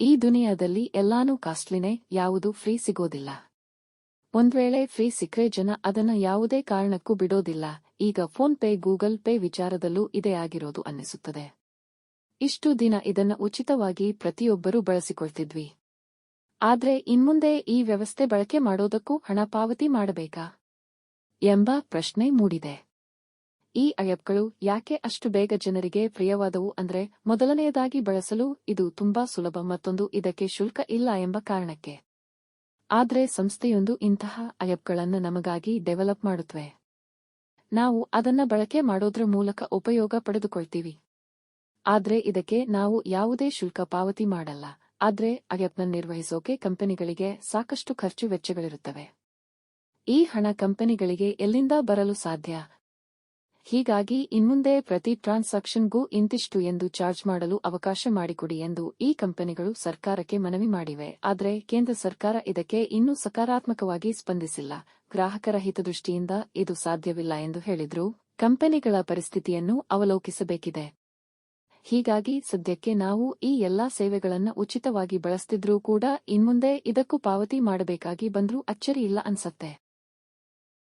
ಈ ದುನಿಯಾದಲ್ಲಿ ಎಲ್ಲಾನೂ ಕಾಸ್ಟ್ಲಿನೇ, ಯಾವುದು ಫ್ರೀ ಸಿಗೋದಿಲ್ಲ. ಒಂದ್ವೇಳೆ ಫ್ರೀ ಸಿಕ್ಕರೆ ಜನ ಅದನ್ನ ಯಾವುದೇ ಕಾರಣಕ್ಕೂ ಬಿಡೋದಿಲ್ಲ. ಈಗ ಫೋನ್ ಪೇ, ಗೂಗಲ್ ಪೇ ವಿಚಾರದಲ್ಲೂ ಇದೇ ಆಗಿರೋದು ಅನ್ನಿಸುತ್ತದೆ. ಇಷ್ಟು ದಿನ ಇದನ್ನ ಉಚಿತವಾಗಿ ಪ್ರತಿಯೊಬ್ಬರೂ ಬಳಸಿಕೊಳ್ತಿದ್ವಿ. ಆದ್ರೆ ಇನ್ಮುಂದೆ ಈ ವ್ಯವಸ್ಥೆ ಬಳಕೆ ಮಾಡೋದಕ್ಕೂ ಹಣ ಪಾವತಿ ಮಾಡಬೇಕಾ? ಎಂಬ ಪ್ರಶ್ನೆ ಮೂಡಿದೆ. ಈ ಆ್ಯಪ್ಗಳು ಯಾಕೆ ಅಷ್ಟು ಬೇಗ ಜನರಿಗೆ ಪ್ರಿಯವಾದವು ಅಂದ್ರೆ ಮೊದಲನೆಯದಾಗಿ ಬಳಸಲು ಇದು ತುಂಬಾ ಸುಲಭ ಮತ್ತೊಂದು ಇದಕ್ಕೆ ಶುಲ್ಕ ಇಲ್ಲ ಎಂಬ ಕಾರಣಕ್ಕೆ. ಆದ್ರೆ ಸಂಸ್ಥೆಯೊಂದು ಇಂತಹ ಆ್ಯಪ್ಗಳನ್ನು ನಮಗಾಗಿ ಡೆವಲಪ್ ಮಾಡುತ್ತವೆ. ನಾವು ಅದನ್ನ ಬಳಕೆ ಮಾಡೋದ್ರ ಮೂಲಕ ಉಪಯೋಗ ಪಡೆದುಕೊಳ್ತೀವಿ. ಆದ್ರೆ ಇದಕ್ಕೆ ನಾವು ಯಾವುದೇ ಶುಲ್ಕ ಪಾವತಿ ಮಾಡಲ್ಲ. ಆದ್ರೆ ಅಯಪ್ನ ನಿರ್ವಹಿಸೋಕೆ ಕಂಪನಿಗಳಿಗೆ ಸಾಕಷ್ಟು ಖರ್ಚು ವೆಚ್ಚಗಳಿರುತ್ತವೆ. ಈ ಹಣ ಕಂಪನಿಗಳಿಗೆ ಎಲ್ಲಿಂದ ಬರಲು ಸಾಧ್ಯ? ಹೀಗಾಗಿ ಇನ್ಮುಂದೆ ಪ್ರತಿ ಟ್ರಾನ್ಸಾಕ್ಷನ್ಗೂ ಇಂತಿಷ್ಟು ಎಂದು ಚಾರ್ಜ್ ಮಾಡಲು ಅವಕಾಶ ಮಾಡಿಕೊಡಿ ಎಂದು ಈ ಕಂಪನಿಗಳು ಸರ್ಕಾರಕ್ಕೆ ಮನವಿ ಮಾಡಿವೆ. ಆದರೆ ಕೇಂದ್ರ ಸರ್ಕಾರ ಇದಕ್ಕೆ ಇನ್ನೂ ಸಕಾರಾತ್ಮಕವಾಗಿ ಸ್ಪಂದಿಸಿಲ್ಲ. ಗ್ರಾಹಕರ ಹಿತದೃಷ್ಟಿಯಿಂದ ಇದು ಸಾಧ್ಯವಿಲ್ಲ ಎಂದು ಹೇಳಿದ್ರು. ಕಂಪನಿಗಳ ಪರಿಸ್ಥಿತಿಯನ್ನು ಅವಲೋಕಿಸಬೇಕಿದೆ. ಹೀಗಾಗಿ ಸದ್ಯಕ್ಕೆ ನಾವು ಈ ಎಲ್ಲಾ ಸೇವೆಗಳನ್ನು ಉಚಿತವಾಗಿ ಬಳಸ್ತಿದ್ರೂ ಕೂಡ ಇನ್ಮುಂದೆ ಇದಕ್ಕೂ ಪಾವತಿ ಮಾಡಬೇಕಾಗಿ ಬಂದ್ರೂ ಅಚ್ಚರಿಯಿಲ್ಲ ಅನ್ಸತ್ತೆ.